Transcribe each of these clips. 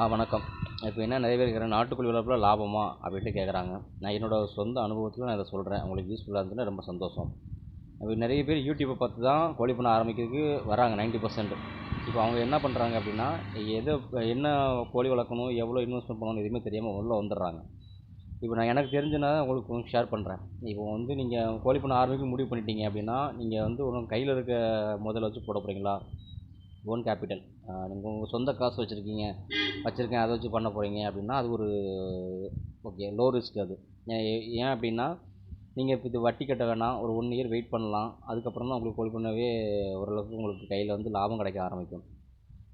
ஆ வணக்கம். இப்போ என்ன நிறைய பேர் கேட்குறாங்க நாட்டுக்கோழி வளர்ப்பில் லாபமா? அப்படின்ட்டு கேட்குறாங்க நான் என்னோடய சொந்த அனுபவத்தில் நான் இதை சொல்கிறேன் உங்களுக்கு யூஸ்ஃபுல்லாக இருந்ததுன்னா ரொம்ப சந்தோஷம். இப்போ நிறைய பேர் யூடியூப்பை பார்த்து தான் கோழி பண்ண ஆரம்பிக்கிறதுக்கு வராங்க நைன்ட்டி பர்சன்ட் இப்போ அவங்க என்ன பண்ணுறாங்க அப்படின்னா எதை என்ன கோழி வளர்க்கணும் எவ்வளோ இன்வெஸ்ட்மெண்ட் பண்ணணும் எதுவுமே தெரியாமல் உள்ளே வந்துடுறாங்க. இப்போ நான் எனக்கு தெரிஞ்சுனா உங்களுக்கு கொஞ்சம் ஷேர் பண்ணுறேன் இப்போ வந்து நீங்கள் கோழி பண்ண ஆரம்பிக்க முடிவு பண்ணிட்டீங்க அப்படின்னா நீங்கள் வந்து உங்கள் கையில் இருக்க முதல்ல வச்சு போட போகிறீங்களா ஓன் கேபிட்டல். நீங்கள் உங்கள் சொந்த காசு வச்சுருக்கீங்க வச்சுருக்கேன் அதை வச்சு பண்ண போகிறீங்க அப்படின்னா அது ஒரு ஓகே லோ ரிஸ்க் அது. ஏன் ஏன் அப்படின்னா நீங்கள் இப்போ இது வட்டி கட்ட வேணாம் ஒரு ஒன் இயர் வெயிட் பண்ணலாம் அதுக்கப்புறம் தான் உங்களுக்கு கோழி பண்ணவே ஓரளவுக்கு உங்களுக்கு கையில் வந்து லாபம் கிடைக்க ஆரம்பிக்கும்.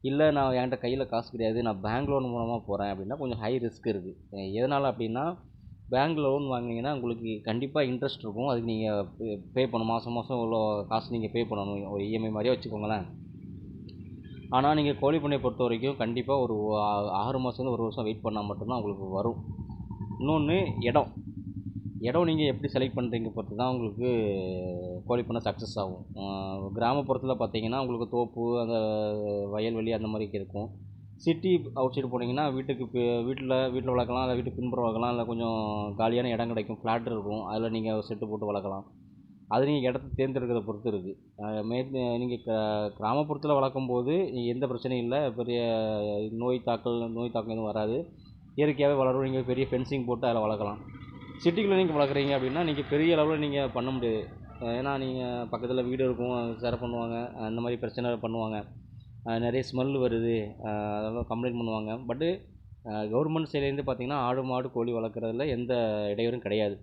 இல்லை நான் என்கிட்ட கையில் காசு கிடையாது நான் பேங்க் லோன் மூலமாக போகிறேன் அப்படின்னா கொஞ்சம் ஹை ரிஸ்க் இருக்குது எதனால் அப்படின்னா பேங்க் லோன் வாங்கினீங்கன்னா உங்களுக்கு கண்டிப்பாக இன்ட்ரெஸ்ட் இருக்கும். அதுக்கு நீங்கள் பே பண்ணணும். மாதம் மாதம் இவ்வளோ காசு நீங்கள் பே பண்ணணும். ஒரு இஎம்ஐ மாதிரியே வச்சுக்கோங்களேன். ஆனால் நீங்கள் கோழி பண்ணையை பொறுத்த வரைக்கும் கண்டிப்பாக ஒரு ஆறு மாதத்துலேருந்து ஒரு வருஷம் வெயிட் பண்ணால் மட்டும்தான் உங்களுக்கு வரும். இன்னொன்று இடம். இடம் நீங்கள் எப்படி செலக்ட் பண்ணுறீங்க பொறுத்து தான் உங்களுக்கு கோழி பண்ணை சக்ஸஸ் ஆகும். கிராமப்புறத்தில் பார்த்தீங்கன்னா உங்களுக்கு தோப்பு அந்த வயல்வெளி அந்த மாதிரி இருக்கும். சிட்டி அவுட் சைடு போனீங்கன்னா வீட்டுக்கு இப்போ வீட்டில் வீட்டில் வளர்க்கலாம் இல்லை வீட்டுக்கு பின்புறம் வளர்க்கலாம் இல்லை கொஞ்சம் காலியான இடம் கிடைக்கும் ஃப்ளாட் இருக்கும். அதில் நீங்கள் செட்டு போட்டு வளர்க்கலாம். அது நீங்கள் இடத்த தேர்ந்தெடுக்கிறத பொறுத்து இருக்குது மே நீங்கள் க கிராமப்புறத்தில் வளர்க்கும் போது எந்த பிரச்சனையும் இல்லை. பெரிய நோய் தாக்கல் நோய் தாக்கம் எதுவும் வராது. இயற்கையாகவே வளரும். நீங்கள் பெரிய ஃபென்சிங் போட்டு அதில் வளர்க்கலாம். சிட்டிக்குள்ளே நீங்கள் வளர்க்குறீங்க அப்படின்னா நீங்கள் பெரிய அளவில் நீங்கள் பண்ண முடியாது. ஏன்னா நீங்கள் பக்கத்தில் வீடு இருக்கும் சேர பண்ணுவாங்க. அந்த மாதிரி பிரச்சனை பண்ணுவாங்க. நிறைய ஸ்மெல் வருது. அதெல்லாம் கம்ப்ளைண்ட் பண்ணுவாங்க. பட்டு கவர்மெண்ட் சைட்லேருந்து பார்த்தீங்கன்னா ஆடு மாடு கோழி வளர்க்குறதுல எந்த இடையூறும் கிடையாது.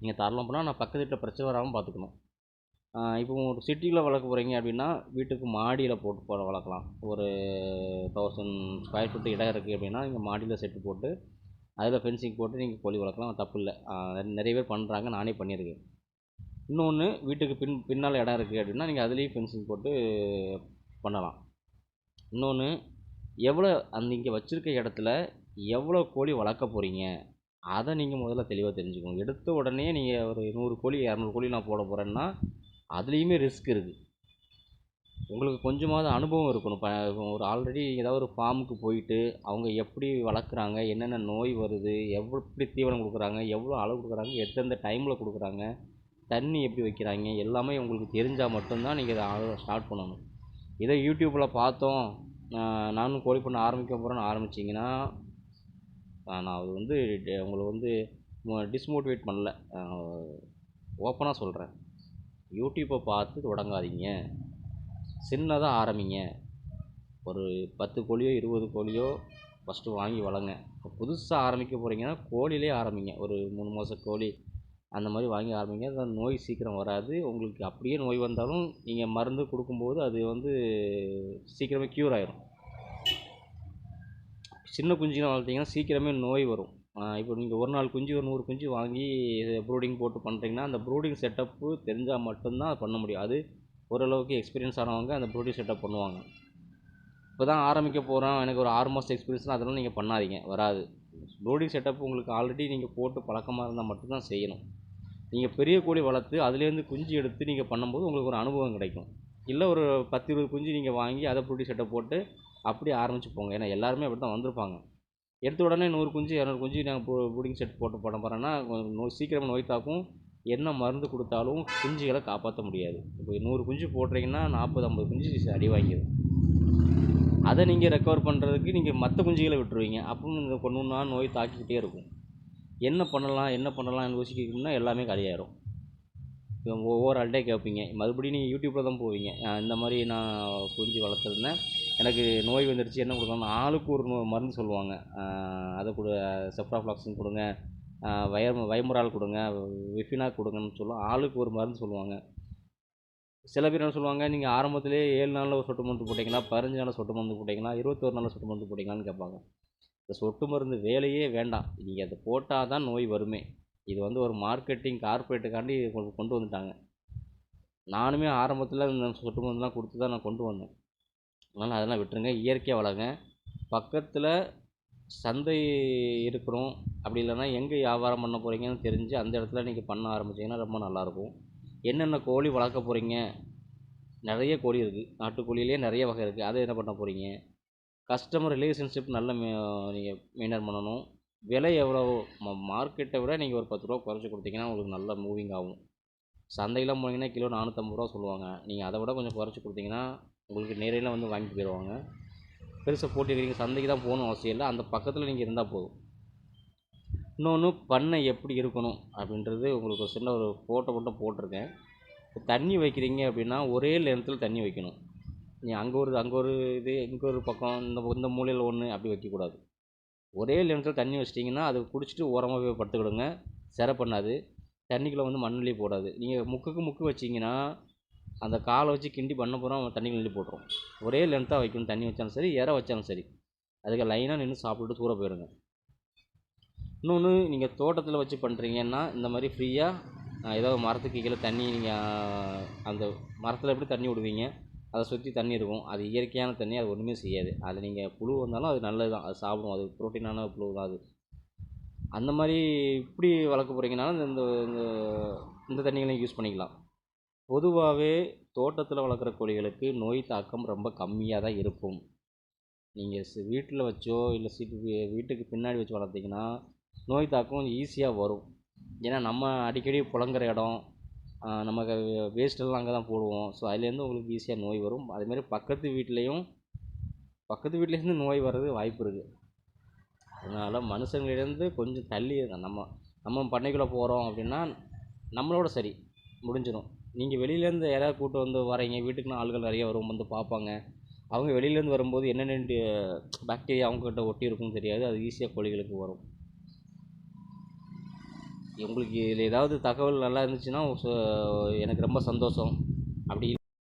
நீங்கள் தாராளம் போனால் நான் பக்கத்து வீட்டில் பிரச்சனை வராமல் பார்த்துக்கணும் இப்போ ஒரு சிட்டியில் வளர்க்க போகிறீங்க அப்படின்னா வீட்டுக்கு மாடியில் போட்டு போட வளர்க்கலாம். ஒரு தௌசண்ட் ஸ்கொயர் ஃபீட் இடம் இருக்குது அப்படின்னா நீங்கள் மாடியில் செட்டு போட்டு அதில் ஃபென்சிங் போட்டு நீங்கள் கோழி வளர்க்கலாம். தப்பு இல்லை. நிறைய பேர் பண்ணுறாங்க நானே பண்ணியிருக்கேன். இன்னொன்று வீட்டுக்கு பின் பின்னால் இடம் இருக்குது அப்படின்னா நீங்கள் அதுலேயும் ஃபென்சிங் போட்டு பண்ணலாம். இன்னொன்று எவ்வளோ அந்த இங்கே வச்சுருக்க இடத்துல எவ்வளோ கோழி வளர்க்க போகிறீங்க அதை நீங்கள் முதல்ல தெளிவாக தெரிஞ்சுக்கணும் எடுத்த உடனே நீங்கள் ஒரு நூறு கோழி இரநூறு கோழி நான் போட போகிறேன்னா அதுலேயுமே ரிஸ்க் இருக்குது உங்களுக்கு கொஞ்சமாவது அனுபவம் இருக்கணும். இப்போ ஒரு ஆல்ரெடி ஏதாவது ஒரு ஃபார்முக்கு போயிட்டு அவங்க எப்படி வளர்க்குறாங்க என்னென்ன நோய் வருது எவ்வளோ எப்படி தீவனம் கொடுக்குறாங்க எவ்வளோ அளவு கொடுக்குறாங்க எந்தெந்த டைமில் கொடுக்குறாங்க தண்ணி எப்படி வைக்கிறாங்க எல்லாமே உங்களுக்கு தெரிஞ்சால் மட்டும்தான் நீங்கள் இதை ஸ்டார்ட் பண்ணணும். இதை யூடியூப்பில் பார்த்தோம். நானும் கோழி பண்ண ஆரம்பிக்க போகிறேன்னு ஆரம்பிச்சிங்கன்னா நான் அது வந்து உங்களை வந்து டிஸ்மோட்டிவேட் பண்ணல. ஓப்பனாக சொல்கிறேன் யூடியூப்பை பார்த்து தொடங்காதீங்க. சின்னதாக ஆரம்பிங்க. ஒரு பத்து கோழியோ இருபது கோழியோ ஃபஸ்ட்டு வாங்கி வளங்க இப்போ புதுசாக ஆரம்பிக்க போகிறீங்கன்னா கோழிலே ஆரம்பிங்க. ஒரு மூணு மாத கோழி அந்த மாதிரி வாங்கி ஆரம்பிங்க. அந்த நோய் சீக்கிரம் வராது. உங்களுக்கு அப்படியே நோய் வந்தாலும் நீங்கள் மருந்து கொடுக்கும்போது அது வந்து சீக்கிரமே க்யூர் ஆயிடும் சின்ன குஞ்சுலாம் வளர்த்தீங்கன்னா சீக்கிரமே நோய் வரும். இப்போ நீங்கள் ஒரு நாள் குஞ்சு ஒரு நூறு குஞ்சு வாங்கி ப்ரூடிங் போட்டு பண்ணுறீங்கன்னா அந்த ப்ரூடிங் செட்டப்பு தெரிஞ்சால் மட்டும்தான் அது பண்ண முடியும். அது ஓரளவுக்கு எக்ஸ்பீரியன்ஸ் ஆனவங்க அந்த ப்ரூடிங் செட்டப் பண்ணுவாங்க. இப்போ தான் ஆரம்பிக்க போகிறோம் எனக்கு ஒரு ஆறு மாதம் எக்ஸ்பீரியன்ஸ்னால் அதெல்லாம் நீங்கள் பண்ணாதீங்க. வராது. ப்ரூடிங் செட்டப் உங்களுக்கு ஆல்ரெடி நீங்கள் போட்டு பழக்கமாக இருந்தால் மட்டும்தான் செய்யணும். நீங்கள் பெரிய கோழி வளர்த்து அதுலேருந்து குஞ்சு எடுத்து நீங்கள் பண்ணும்போது உங்களுக்கு ஒரு அனுபவம் கிடைக்கும். இல்லை ஒரு பத்து இருபது குஞ்சு நீங்கள் வாங்கி அதை ப்ரூடிங் செட்டப் போட்டு அப்படியே ஆரம்பிச்சு போங்க. ஏன்னா எல்லாருமே அப்படி தான் வந்திருப்பாங்க. எடுத்த உடனே நூறு குஞ்சு இரநூறு குஞ்சு நாங்கள் ப்ரூடிங் செட் போட்டு பண்ண போகிறோன்னா நோய் சீக்கிரமாக நோய் தாக்கும். என்ன மருந்து கொடுத்தாலும் குஞ்சுகளை காப்பாற்ற முடியாது. இப்போ நூறு குஞ்சு போடுறீங்கன்னா நாற்பது ஐம்பது குஞ்சு அடி வாங்கிடும் அதை நீங்கள் ரெக்கவர் பண்ணுறதுக்கு நீங்கள் மற்ற குஞ்சுகளை விட்டுருவீங்க. அப்போ இந்த கொண்டுனா நோய் தாக்கிக்கிட்டே இருக்கும். என்ன பண்ணலாம் என்ன பண்ணலாம் யோசிக்கிறீங்கன்னா எல்லாமே காலியாயிரும். ஒவ்வொரு ஆள்கிட்டே கேட்பீங்க. மறுபடியும் நீங்கள் யூடியூப்பில் தான் போவீங்க. இந்த மாதிரி நான் புரிஞ்சு வளர்த்துருந்தேன். எனக்கு நோய் வந்துடுச்சு என்ன கொடுக்கணும் ஆளுக்கு ஒரு நோ- மருந்து சொல்லுவாங்க. அதை கொடு செப்ராஃப்ளாக்சின் கொடுங்க. வயர் வய வயமுறால் கொடுங்க விஃபினா கொடுங்கன்னு சொல்லுவோம் ஆளுக்கு ஒரு மருந்து சொல்லுவாங்க. சில பேர் என்ன சொல்லுவாங்க நீங்கள் ஆரம்பத்திலே ஏழு நாளில் ஒரு சொட்டு மருந்து போட்டிங்கன்னா பதினஞ்சு நாளில் சொட்டு மருந்து போட்டிங்கன்னா இருபத்தோரு நாளில் சொட்டு மருந்து போட்டிங்களான்னு கேட்பாங்க. இந்த சொட்டு மருந்து வேலையே வேண்டாம். நீங்கள் அதை போட்டால் தான் நோய் வருமே. இது வந்து ஒரு மார்க்கெட்டிங் கார்பரேட்டுக்காண்டி கொண்டு கொண்டு வந்துட்டாங்க. நானுமே ஆரம்பத்தில் இந்த சொட்டு மருந்துலாம் கொடுத்து தான் நான் கொண்டு வந்தேன். அதனால் அதெல்லாம் விட்டுருங்க. இயற்கையாக வளங்க பக்கத்தில் சந்தை இருக்கிறோம். அப்படி இல்லைன்னா எங்கே வியாபாரம் பண்ண போகிறீங்கன்னு தெரிஞ்சு அந்த இடத்துல நீங்கள் பண்ண ஆரம்பிச்சீங்கன்னா ரொம்ப நல்லாயிருக்கும். என்னென்ன கோழி வளர்க்க போகிறீங்க நிறைய கோழி இருக்குது நாட்டுக்கோழியிலே நிறைய வகை இருக்குது அதை என்ன பண்ண போகிறீங்க கஸ்டமர் ரிலேஷன்ஷிப் நல்ல மே நீங்கள் மெயின்டைன் பண்ணணும். விலை எவ்வளோ ம மார்க்கெட்டை விட நீங்கள் ஒரு பத்து ரூபா குறைச்சி கொடுத்தீங்கன்னா உங்களுக்கு நல்லா மூவிங் ஆகும். சந்தையெல்லாம் போனீங்கன்னா கிலோ நானூற்றம்பது ரூபா சொல்லுவாங்க. நீங்கள் அதை விட கொஞ்சம் குறைச்சி கொடுத்தீங்கன்னா உங்களுக்கு நேரடியாக வந்து வாங்கிட்டு போயிடுவாங்க பெருசாக போட்டி வைக்கிறீங்க சந்தைக்கு தான் போகணும் அவசியம் இல்லை. அந்த பக்கத்தில் நீங்கள் இருந்தால் போதும். இன்னொன்று பண்ணை எப்படி இருக்கணும் அப்படின்றது உங்களுக்கு ஒரு சின்ன ஒரு ஃபோட்டோ மட்டும் போட்டிருக்கேன். இப்போ தண்ணி வைக்கிறீங்க அப்படின்னா ஒரே நேரத்தில் தண்ணி வைக்கணும். நீ அங்கே ஒரு அங்கே ஒரு இது இங்கே ஒரு பக்கம் இந்த இந்த மூலையில் ஒன்று அப்படி வைக்கக்கூடாது. ஒரே நேரத்தில் தண்ணி வச்சிட்டிங்கன்னா அதை குடிச்சிட்டு ஓரமாக போய் படுத்துக்கிடுங்க. சிர பண்ணாது தண்ணிக்குள்ளே வந்து மண்ணுலேயே போடாது. நீங்கள் முக்குக்கு முக்கு வச்சிங்கன்னா அந்த காலை வச்சு கிண்டி பண்ண போகிறோம் தண்ணிக்குள்ள அள்ளி போட்டுரும். ஒரே லென்த்தாக வைக்கணும். தண்ணி வச்சாலும் சரி இற வச்சாலும் சரி. அதுக்கு லைனாக நின்று சாப்பிட்டுட்டு தூர போயிடுங்க இன்னொன்று நீங்கள் தோட்டத்தில் வச்சு பண்ணுறீங்கன்னா இந்த மாதிரி ஃப்ரீயாக ஏதோ மரத்துக்கு கீழே தண்ணி நீங்கள் அந்த மரத்தில் எப்படி தண்ணி விடுவீங்க? அதை சுற்றி தண்ணி இருக்கும். அது இயற்கையான தண்ணி அது ஒன்றுமே செய்யாது. அதில் நீங்கள் புழு வந்தாலும் அது நல்லது தான். அது சாப்பிடும். அது ப்ரோட்டீனான புழு தான் அது. அந்த மாதிரி இப்படி வளர்க்க போகிறீங்கனாலும் இந்த இந்த இந்த தண்ணிகளையும் யூஸ் பண்ணிக்கலாம். பொதுவாகவே தோட்டத்தில் வளர்க்குற கோழிகளுக்கு நோய் தாக்கம் ரொம்ப கம்மியாக தான் இருக்கும். நீங்கள் வீட்டில் வச்சோ இல்லை சீட்டு வீட்டுக்கு பின்னாடி வச்சு வளர்த்தீங்கன்னா நோய் தாக்கம் ஈஸியாக வரும். ஏன்னா நம்ம அடிக்கடி புழங்குற இடம் நம்ம வேஸ்ட்டெல்லாம் அங்கே தான் போடுவோம். ஸோ அதுலேருந்து உங்களுக்கு ஈஸியாக நோய் வரும். அதுமாரி பக்கத்து வீட்லேயும் பக்கத்து வீட்லேருந்து நோய் வர்றது வாய்ப்பு இருக்குது அதனால் மனுஷங்களிலேருந்து கொஞ்சம் தள்ளி நம்ம நம்ம பண்ணைக்குள்ளே போகிறோம் அப்படின்னா நம்மளோட சரி முடிஞ்சிடும். நீங்கள் வெளியிலேருந்து யாராவது கூட்டு வந்து வரீங்க வீட்டுக்குன்னு ஆள்கள் நிறைய வரும் வந்து பார்ப்பாங்க. அவங்க வெளியிலேருந்து வரும்போது என்னென்ன பாக்டீரியா அவங்கக்கிட்ட ஒட்டி இருக்கும்னு தெரியாது. அது ஈஸியாக கோழிகளுக்கு வரும். உங்களுக்கு இதில் ஏதாவது தகவல் நல்லா இருந்துச்சுன்னா எனக்கு ரொம்ப சந்தோஷம். அப்படி